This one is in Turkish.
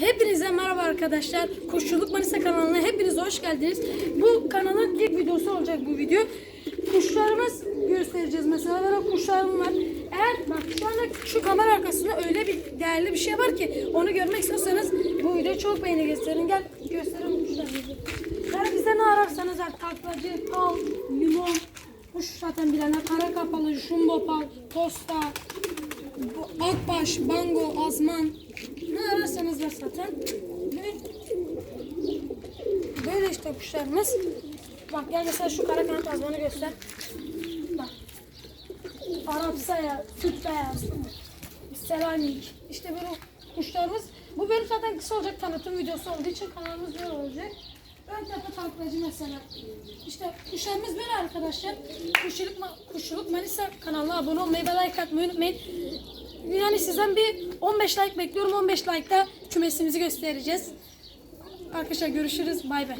Hepinize merhaba arkadaşlar. Kuşçuluk Manisa kanalına hepiniz hoş geldiniz. Bu kanalın ilk videosu olacak bu video. Kuşlarımız göstereceğiz mesela. Böyle kuşlarım var. Eğer bak şu anda şu kamera arkasında öyle bir değerli bir şey var ki onu görmek istiyorsanız bu videoyu çok beğeni gösterin. Gel gösterelim kuşlarımızı. Eğer bize ne ararsanız taklacı, kal, limon, kuş zaten bilenler, kara kapalı, jumbo pal, posta, bu Akbaş, Bango, Azman ne ararsanız var zaten. Böyle, böyle işte kuşlarımız. Bak gel mesela şu kara kanat azmanı göster. Bak. Arap saya, süt beyaz, seramik. İşte böyle kuşlarımız. Bu benim zaten kısa olacak tanıtım videosu olduğu için kanalımız böyle olacak. Ön tepe taklacı mesela. İşte kuşlarımız böyle arkadaşlar. Kuşçuluk, Ma- kuşçuluk Manisa kanalına abone olmayı ve like atmayı unutmayın. Yani sizden bir 15 like bekliyorum. 15 like'da kümesimizi göstereceğiz. Arkadaşlar görüşürüz. Bay bay.